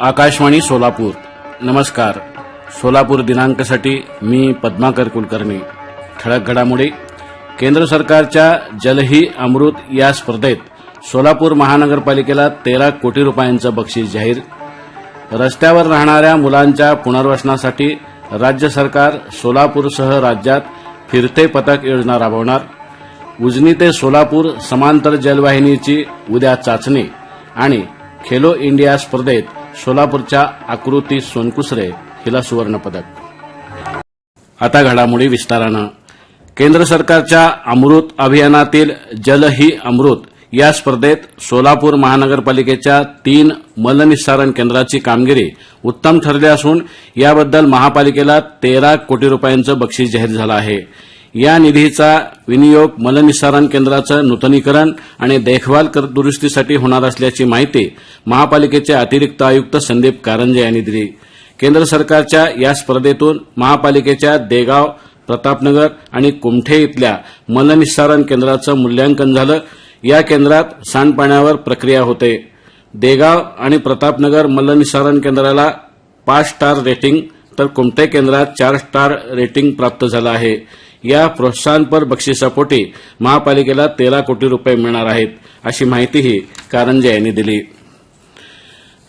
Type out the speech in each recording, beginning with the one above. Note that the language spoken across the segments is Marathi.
आकाशवाणी सोलापूर. नमस्कार. सोलापूर दिनांकासाठी मी पद्माकर कुलकर्णी. ठळक घडामोडी. केंद्र सरकारच्या जलही अमृत या स्पर्धेत सोलापूर महानगरपालिकेला तेरा कोटी रुपयांचं बक्षीस जाहीर. रस्त्यावर राहणाऱ्या मुलांच्या पुनर्वसनासाठी राज्य सरकार सोलापूरसह राज्यात फिरते पथक योजना राबवणार. उजनी ते सोलापूर समांतर जलवाहिनीची उद्या चाचणी आणि खेलो इंडिया स्पर्धेत सोलापूरच्या आकृती सोनकुसरे हिला सुवर्णपदक. आता घडामोडी विस्तारानं. केंद्र सरकारच्या अमृत अभियानातील जल ही अमृत या स्पर्धेत सोलापूर महानगरपालिकेच्या तीन मलनिस्सारण केंद्राची कामगिरी उत्तम ठरली असून याबद्दल महापालिकेला तेरा कोटी रुपयांचं बक्षीस जाहीर झालं आहे. या निधीचा विनियोग मलनिस्सारण केंद्राचं नूतनीकरण आणि देखभाल कर- दुरुस्तीसाठी होणार असल्याची माहिती महापालिकेचे अतिरिक्त आयुक्त संदीप कारंजे यांनी दिली. केंद्र सरकारच्या या स्पर्धेतून महापालिकेच्या देगाव प्रतापनगर आणि कुमठे इथल्या मलनिस्सारण केंद्राचं मूल्यांकन झालं. या केंद्रात सांडपाण्यावर प्रक्रिया होते. देगाव आणि प्रतापनगर मलनिस्सारण केंद्राला पाच स्टार रेटिंग तर कुमठे केंद्रात चार स्टार रेटिंग प्राप्त झालं आहे. या प्रोत्साहनपर बक्षिसापोटी महापालिकेला तेरा कोटी रुपये मिळणार आहेत अशी माहितीही कारंजे यांनी दिली.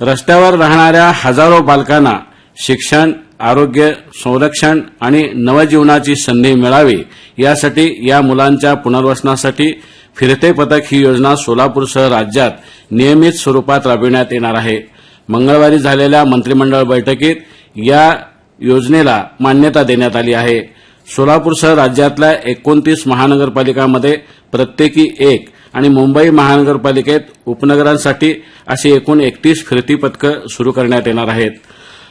रस्त्यावर राहणाऱ्या हजारो बालकांना शिक्षण आरोग्य संरक्षण आणि नवजीवनाची संधी मिळावी यासाठी या मुलांच्या पुनर्वसनासाठी फिरते पथक ही योजना सोलापूरसह राज्यात नियमित स्वरूपात राबविण्यात येणार आहे. मंगळवारी झालेल्या मंत्रिमंडळ बैठकीत या योजनेला मान्यता देण्यात आली आहे. सोलापूरसह राज्यातल्या एकोणतीस महानगरपालिकांमध्ये प्रत्येकी एक आणि मुंबई महानगरपालिकेत उपनगरांसाठी अशी एकूण एकतीस फिरती पथकं सुरू करण्यात येणार आहेत.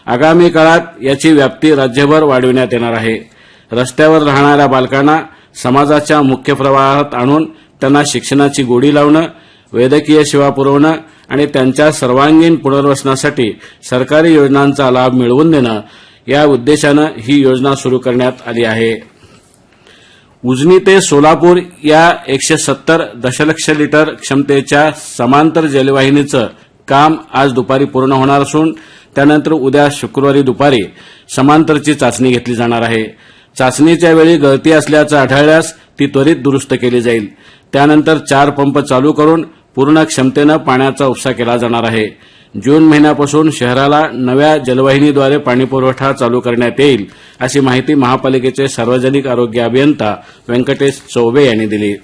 आगामी काळात याची व्याप्ती राज्यभर वाढविण्यात येणार आहे. रस्त्यावर राहणाऱ्या बालकांना समाजाच्या मुख्य प्रवाहात आणून त्यांना शिक्षणाची गोडी लावणं वैद्यकीय सेवा पुरवणं आणि त्यांच्या सर्वांगीण पुनर्वसनासाठी सरकारी योजनांचा लाभ मिळवून देणं या उद्देशानं ही योजना सुरू करण्यात आली आहे. उजनी ते सोलापूर या एकशे सत्तर दशलक्ष लिटर क्षमतेच्या समांतर जलवाहिनीचं काम आज दुपारी पूर्ण होणार असून त्यानंतर उद्या शुक्रवारी दुपारी समांतरची चाचणी घेतली जाणार आहे. चाचणीच्या वेळी गळती असल्याचं आढळल्यास ती त्वरित दुरुस्त केली जाईल. त्यानंतर चार पंप चालू करून पूर्ण क्षमतेनं पाण्याचा उपसा केला जाणार आहे. जून महिन्यापासून शहराला नव्या जलवाहिनीद्वारे पाणीपुरवठा चालू करण्यात येईल अशी माहिती महापालिकेचे सार्वजनिक आरोग्य अभियंता व्यंकटेश चौबे यांनी दिली.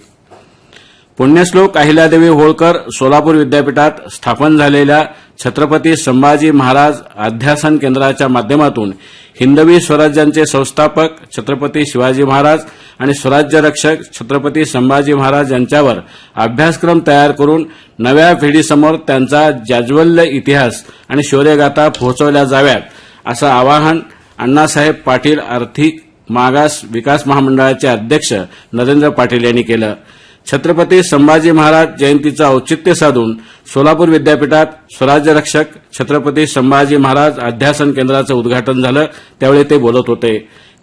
पुण्यश्लोक अहिल्यादेवी होळकर सोलापूर विद्यापीठात स्थापन झालेल्या छत्रपती संभाजी महाराज अध्यासन केंद्राच्या माध्यमातून हिंदवी स्वराज्यांचे संस्थापक छत्रपती शिवाजी महाराज आणि स्वराज्य रक्षक छत्रपती संभाजी महाराज यांच्यावर अभ्यासक्रम तयार करून नव्या पिढीसमोर त्यांचा जाज्वल्य इतिहास आणि शौर्यगाथा पोहोचवल्या जाव्यात असं आवाहन अण्णासाहेब पाटील आर्थिक मागास विकास महामंडळाचे अध्यक्ष नरेंद्र पाटील यांनी केलं. छत्रपती संभाजी महाराज जयंतीचं औचित्य साधून सोलापूर विद्यापीठात स्वराज्य रक्षक छत्रपती संभाजी महाराज अध्यासन केंद्राचं उद्घाटन झालं त्यावेळी ते बोलत होते.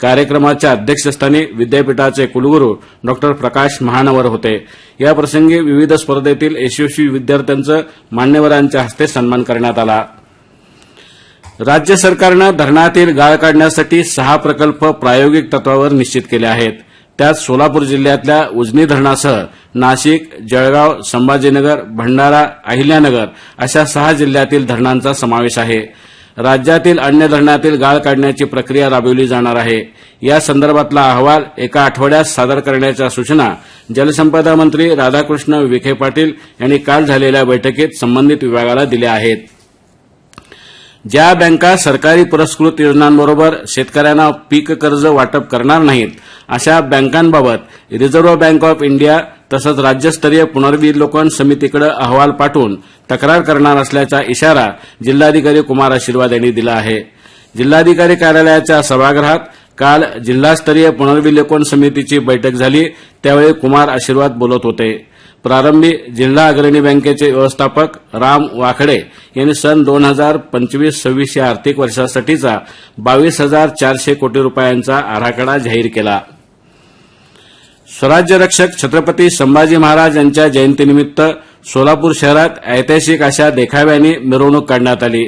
कार्यक्रमाच्या अध्यक्षस्थानी विद्यापीठाचे कुलगुरू डॉक्टर प्रकाश महानवर होते. याप्रसंगी विविध स्पर्धेतील यशस्वी विद्यार्थ्यांचं मान्यवरांच्या हस्ते सन्मान करण्यात आला. राज्य सरकारनं धरणातील गाळ काढण्यासाठी सहा प्रकल्प प्रायोगिक तत्वावर निश्चित केले आहेत. त्यात सोलापूर जिल्ह्यातल्या उजनी धरणासह नाशिक जळगाव संभाजीनगर भंडारा अहिल्यानगर अशा सहा जिल्ह्यातील धरणांचा समावेश आहे. राज्यातील अन्य धरणातील गाळ काढण्याची प्रक्रिया राबविली जाणार आहे. या संदर्भातला अहवाल एका आठवड्यात सादर करण्याच्या सूचना जलसंपदा मंत्री राधाकृष्ण विखे पाटील यांनी काल झालेल्या बैठकीत संबंधित विभागाला दिल्या आहेत. ज्या बँका सरकारी पुरस्कृत योजनांबरोबर शेतकऱ्यांना पीक कर्ज वाटप करणार नाहीत अशा बँकांबाबत रिझर्व्ह बँक ऑफ इंडिया तसंच राज्यस्तरीय पुनर्विलोकन समितीकडे अहवाल पाठवून तक्रार करणार असल्याचा इशारा जिल्हाधिकारी कुमार आशीर्वाद यांनी दिला आहे. जिल्हाधिकारी कार्यालयाच्या सभागृहात काल जिल्हास्तरीय पुनर्विलोकन समितीची बैठक झाली त्यावेळी कुमार आशीर्वाद बोलत होते. प्रारंभी जिल्हा अग्रणी बँकेचे व्यवस्थापक राम वाखडे यांनी सन दोन हजार पंचवीस सव्वीस या आर्थिक वर्षासाठीचा बावीस हजार चारशे कोटी रुपयांचा आराखडा जाहीर केला. स्वराज्य रक्षक छत्रपती संभाजी महाराज यांच्या जयंतीनिमित्त सोलापूर शहरात ऐतिहासिक अशा देखाव्याने मिरवणूक काढण्यात आली.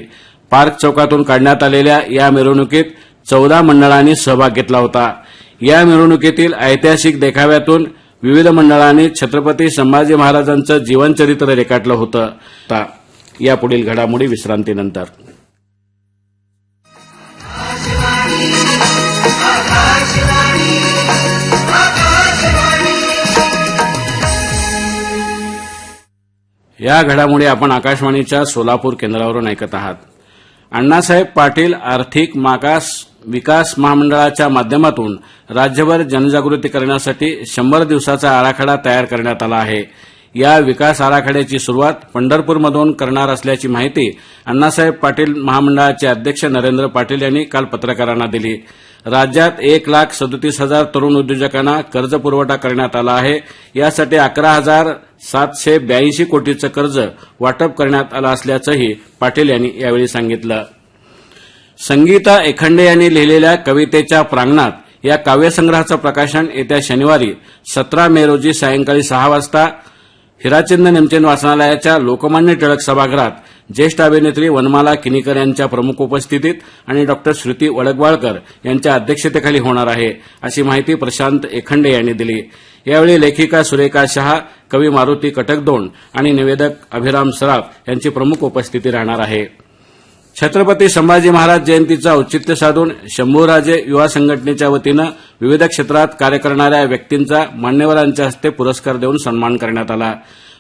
पार्क चौकातून काढण्यात आलेल्या या मिरवणुकीत चौदा मंडळांनी सहभाग घेतला होता. या मिरवणुकीतील ऐतिहासिक देखाव्यातून विविध मंडळांनी छत्रपती संभाजी महाराजांचं जीवनचरित्र रेखाटलं होतं. या यापुढील घडामोडी विश्रांतीनंतर. या घडामोडी आपण आकाशवाणीच्या सोलापूर केंद्रावरून ऐकत आहात. अण्णासाहेब पाटील आर्थिक मागास विकास महामंडळाच्या माध्यमातून राज्यभर जनजागृती करण्यासाठी शंभर दिवसाचा आराखडा तयार करण्यात आला आहे. या विकास आराखड्याची सुरुवात पंढरपूरमधून करणार असल्याची माहिती अण्णासाहेब पाटील महामंडळाचे अध्यक्ष नरेंद्र पाटील यांनी काल पत्रकारांना दिली. राज्यात एक लाख सदोतीस हजार तरुण उद्योजकांना कर्ज पुरवठा करण्यात आला आहे. यासाठी अकरा हजार सातशे ब्याऐंशी कोटीचं कर्ज वाटप करण्यात आलं असल्याचंही पाटील यांनी यावेळी सांगितलं. संगीता एखंडे यांनी लिहिलेल्या कवितेच्या प्रांगणात या काव्यसंग्रहाचं प्रकाशन येत्या शनिवारी सतरा मे रोजी सायंकाळी सहा वाजता हिराचंद निमचंद वाचनालयाच्या लोकमान्य टिळक सभागृहात ज्येष्ठ अभिनेत्री वनमाला किनीकर यांच्या प्रमुख उपस्थितीत आणि डॉक्टर श्रुती वडगवाळकर यांच्या अध्यक्षतेखाली होणार आहे अशी माहिती प्रशांत एखंडे यांनी दिली. यावेळी लेखिका सुरेखा शहा कवी मारुती कटकदोंड आणि निवेदक अभिराम सराफ यांची प्रमुख उपस्थिती राहणार आहे. छत्रपती संभाजी महाराज जयंतीचं औचित्य साधून शंभूराजे युवा संघटनेच्या वतीनं विविध क्षेत्रात कार्य करणाऱ्या व्यक्तींचा मान्यवरांच्या हस्ते पुरस्कार देऊन सन्मान करण्यात आला.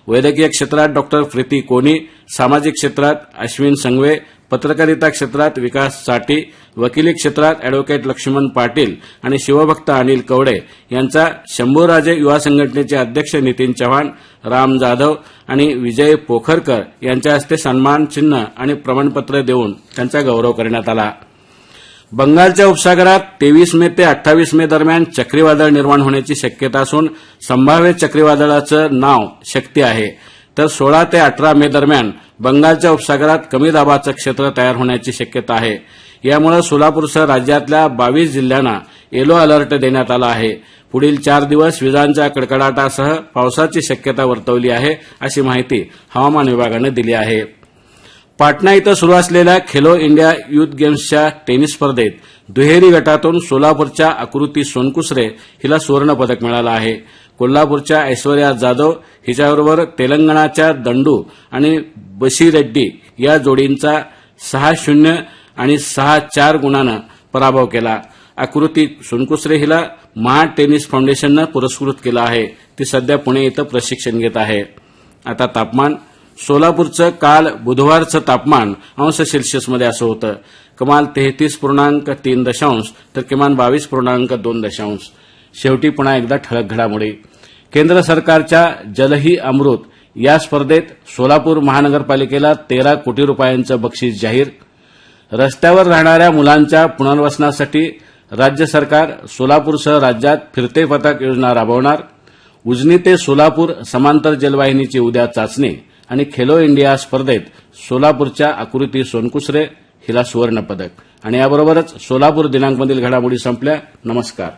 वैद्यकीय क्षेत्रात डॉक्टर प्रीती कोणी सामाजिक क्षेत्रात अश्विन संगवे पत्रकारिता क्षेत्रात विकास चाटी वकिली क्षेत्रात अॅडव्होकेट लक्ष्मण पाटील आणि शिवभक्त अनिल कवडे यांचा शंभूराजे युवा संघटनेचे अध्यक्ष नितीन चव्हाण राम जाधव आणि विजय पोखरकर यांच्या हस्ते सन्मान चिन्ह आणि प्रमाणपत्र देऊन त्यांचा गौरव करण्यात आला. बंगालच्या उपसागरात तेवीस मे ते अठ्ठावीस मे दरम्यान चक्रीवादळ निर्माण होण्याची शक्यता असून संभाव्य चक्रीवादळाचं नाव शक्ती आहे. तर सोळा ते अठरा मे दरम्यान बंगालच्या उपसागरात कमी दाबाचं क्षेत्र तयार होण्याची शक्यता आहे. यामुळे सोलापूरसह राज्यातल्या बावीस जिल्ह्यांना येलो अलर्ट देण्यात आला आहे. पुढील चार दिवस विजांच्या कडकडाटासह पावसाची शक्यता वर्तवली आहे अशी माहिती हवामान विभागानं दिली आहे. पाटणा इथं सुरू असलेल्या खेलो इंडिया युथ गेम्सच्या टेनिस स्पर्धेत दुहेरी गटातून सोलापूरच्या आकृती सोनकुसरे हिला सुवर्णपदक मिळालं आहे. कोल्हापूरच्या ऐश्वर्या जाधव हिच्याबरोबर तेलंगणाच्या दंडू आणि बशी रेड्डी या जोडींचा सहा शून्य आणि सहा चार गुणानं पराभव केला. आकृती सोनकुसरे हिला महा टेनिस फाउंडेशननं पुरस्कृत केलं आहे. ती सध्या पुणे इथं प्रशिक्षण घेत आहे. आता तापमान सोलापूरचं काल बुधवारचं तापमान अंश सेल्सिअसमध्ये असं होतं. कमाल तेहतीस पूर्णांक तीन दशांश तर किमान बावीस पूर्णांक दोन दशांश. शेवटी पुन्हा एकदा ठळक घडामोडी. केंद्र सरकारच्या जलही अमृत या स्पर्धेत सोलापूर महानगरपालिकेला तेरा कोटी रुपयांचं बक्षीस जाहीर रस्त्यावर राहणाऱ्या मुलांच्या पुनर्वसनासाठी राज्य सरकार सोलापूरसह राज्यात फिरते पथक योजना राबवणार. उजनी ते सोलापूर समांतर जलवाहिनीची उद्या चाचणी आणि खेलो इंडिया स्पर्धेत सोलापूरच्या आकृती सोनकुसरे हिला सुवर्णपदक. आणि याबरोबरच सोलापूर दिनांकमधील घडामोडी संपल्या. नमस्कार.